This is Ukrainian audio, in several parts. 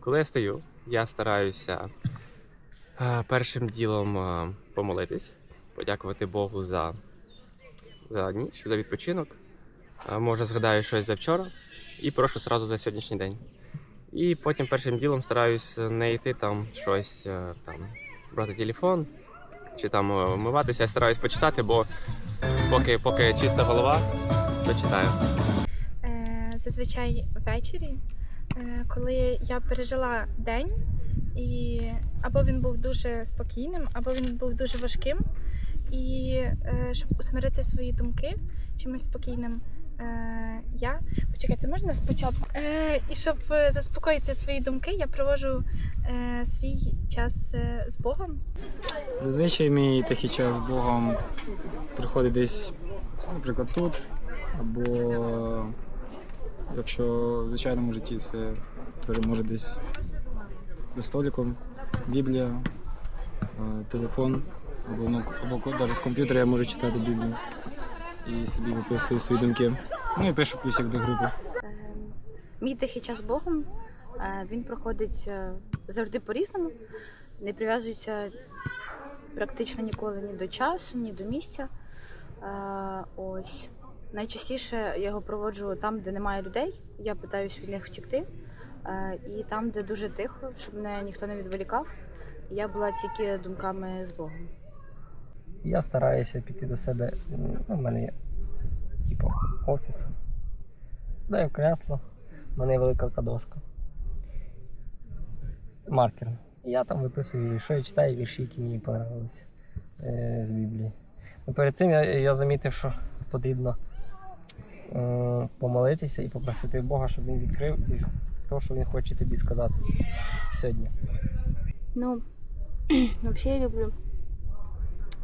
Коли я стою, я стараюся е, першим ділом е, помолитись, подякувати Богу за, за ніч, за відпочинок. Е, Може, згадаю щось за вчора і прошу сразу за сьогоднішній день. І потім першим ділом стараюсь не йти там щось там брати телефон чи там вмиватися. Я стараюсь почитати, бо поки, поки чиста голова, то читаю. Е, Зазвичай ввечері, коли я пережила день, і або він був дуже спокійним, або він був дуже важким. І е, щоб усмирити свої думки чимось спокійним, е, я почекайте, можна спочатку? Е, І щоб е, заспокоїти свої думки, я проводжу е, свій час е, з Богом. Зазвичай мій такий час з Богом приходить десь, наприклад, тут, або якщо в звичайному житті це може десь за столиком, Біблія, е, телефон, або, ну, або навіть з комп'ютера я можу читати Біблію і собі виписую свої думки. Ну і пишу плюсик до групи. Е, Мій тихий час Богом е, він проходить е, завжди по-різному, не прив'язується практично ніколи ні до часу, ні до місця. Ось. Найчастіше я його проводжу там, де немає людей. Я питаюсь від них втікти. Е, І там, де дуже тихо, щоб мене ніхто не відволікав. Я була тільки думками з Богом. Я стараюся піти до себе. Ну, в мене є типу офіс. Сідаю кресло, в мене є велика така доска. Маркер. Я там виписую, що я читаю, вірші, які мені понравилися е, з Біблії. Ну, перед цим я, я замітив, що потрібно помолитися і попросити Бога, щоб він відкрив і те, що він хоче тобі сказати сьогодні. Ну, взагалі я люблю.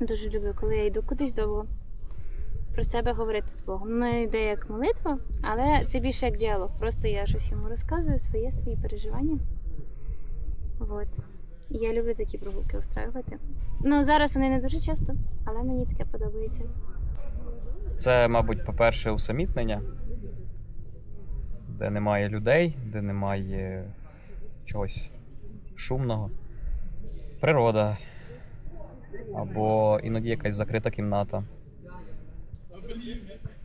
Дуже люблю, коли я йду кудись довго. Про себе говорити з Богом. Ну, йде як молитва, але це більше як діалог. Просто я щось йому розказую, своє, свої переживання. От. Я люблю такі прогулки устраювати. Ну, зараз вони не дуже часто, але мені таке подобається. Це, мабуть, по-перше, усамітнення, де немає людей, де немає чогось шумного. Природа. Або іноді якась закрита кімната.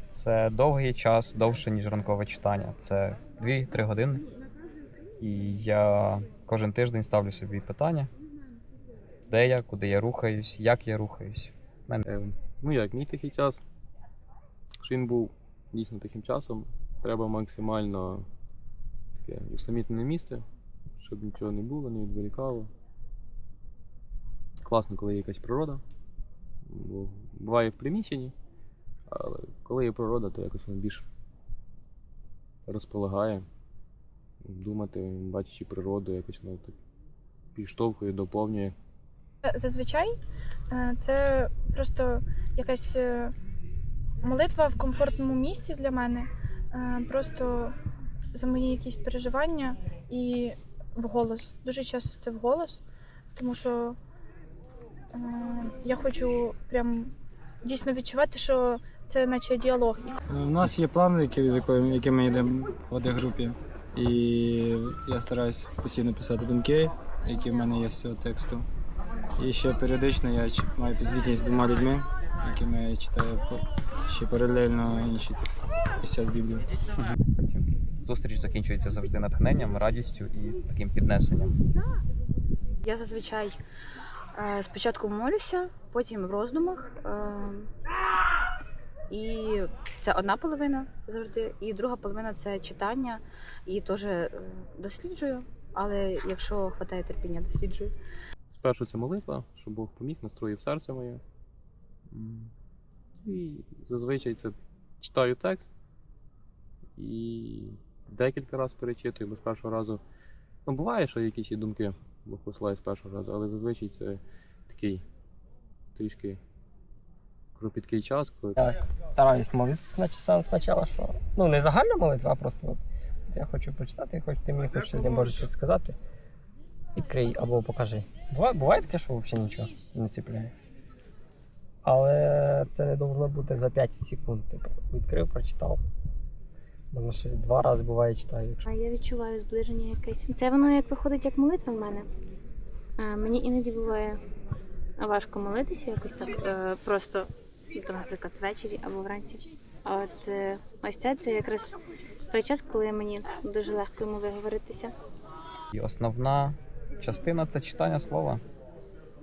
Це довгий час, довше, ніж ранкове читання. Це 2-3 години. І я кожен тиждень ставлю собі питання, де я, куди я рухаюсь, як я рухаюсь. Мене Е, Ну як, мій тихий час, він був дійсно тихим часом, треба максимально таке усамітнене місце, щоб нічого не було, не відволікало. Класно, коли є якась природа. Бо буває в приміщенні, але коли є природа, то якось воно більш розполагає. Думати, бачачи природу, якось воно так підштовхує, доповнює. Зазвичай е, це просто якась е, молитва в комфортному місці для мене. Е, Просто за мої якісь переживання і вголос. Дуже часто це вголос, тому що е, я хочу прям дійсно відчувати, що це наче діалог. У нас є план, який, з якою- яким ми йдемо в одній групі. І я стараюсь постійно писати думки, які в мене є з цього тексту. І ще періодично я маю підзвітність з двома людьми, якими я читаю ще паралельно інші тексти місця з Біблії. Зустріч закінчується завжди натхненням, радістю і таким піднесенням. Я зазвичай е, спочатку молюся, потім в роздумах. Е, і це одна половина завжди, і друга половина це читання. І теж е, досліджую, але якщо вистачає терпіння, досліджую. Спершу це молитва, щоб Бог поміг, настроїв серце моє. І зазвичай це читаю текст і декілька разів перечитую, бо з першого разу. Ну, буває, що якісь і думки Бог з першого разу, але зазвичай це такий трішки кропіткий час, коли Я стараюсь молитися значить, сам спочатку, що. Ну, не загальна молитва, а просто от, я хочу почитати, хоч ти мені хочеш сьогодні може щось сказати. Відкрий або покажи. Буває, буває таке, що взагалі нічого не ціпляє. Але це не повинно бути за 5 секунд. Типу, відкрив, прочитав. Можна ще два рази буває читаю. Якщо А Я відчуваю зближення якесь. Це воно як виходить як молитва в мене. А, Мені іноді буває важко молитися якось так е, просто, ну, там, наприклад, ввечері або вранці. А от е, ось це, це якраз той час, коли мені дуже легко йому виговоритися. І основна частина це читання слова.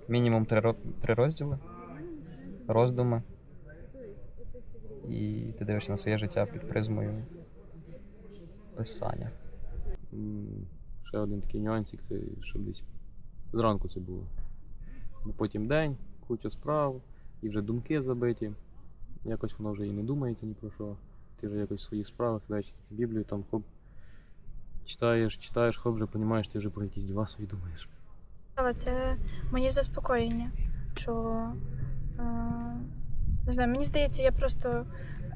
Мінімум три, три розділи, роздуми. І ти дивишся на своє життя під призмою писання. Ще один такий нюансик, це щоб десь зранку це було. Ну, потім день, куча справ, і вже думки забиті. Якось воно вже і не думається ні про що. Ти вже якось в своїх справах читати Біблію, там хоп, читаєш, читаєш, хоп, вже розумієш, ти вже про якісь діла свої думаєш. Але це моє заспокоєння, що не знаю, мені здається, я просто,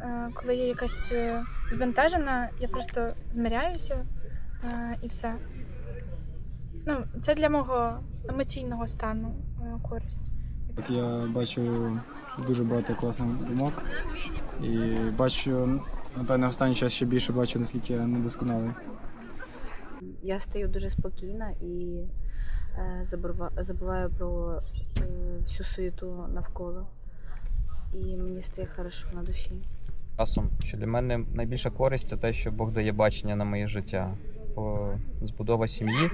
е, коли я якась е, збентежена, я просто змиряюся е, і все. Ну, це для мого емоційного стану користь. Я бачу дуже багато класних думок. І бачу, напевно, останній час ще більше бачу, наскільки я недосконалий. Я стаю дуже спокійна і забуваю про е, всю суєту навколо. І мені стає хорошо на душі. Часом, що для мене найбільша користь це те, що Бог дає бачення на моє життя. Збудова сім'ї,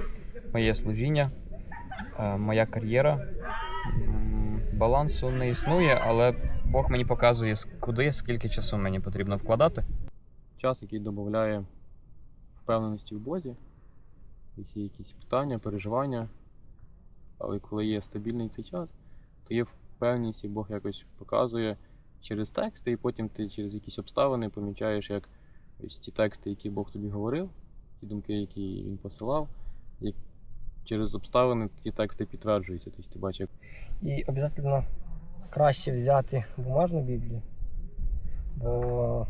моє служіння, е, моя кар'єра. Балансу не існує, але Бог мені показує, куди, скільки часу мені потрібно вкладати. Час, який додає впевненості в Бозі, які якісь питання, переживання. Але коли є стабільний цей час, то є впевненість, і Бог якось показує через тексти, і потім ти через якісь обставини помічаєш, як ось ті тексти, які Бог тобі говорив, ті думки, які він посилав, як через обставини ті тексти підтверджуються. Тобто ти бачиш, І обов'язково краще взяти бумажну Біблію, бо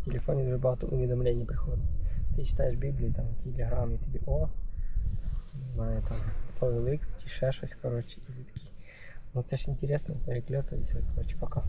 в телефоні дуже багато увідомлень приходить. Ти читаєш Біблію, там в телеграмі тобі о, не знаю, там OLX чи ще щось, коротше, і такий. Ну це ж інтересно, перекльотується, коротше, пока.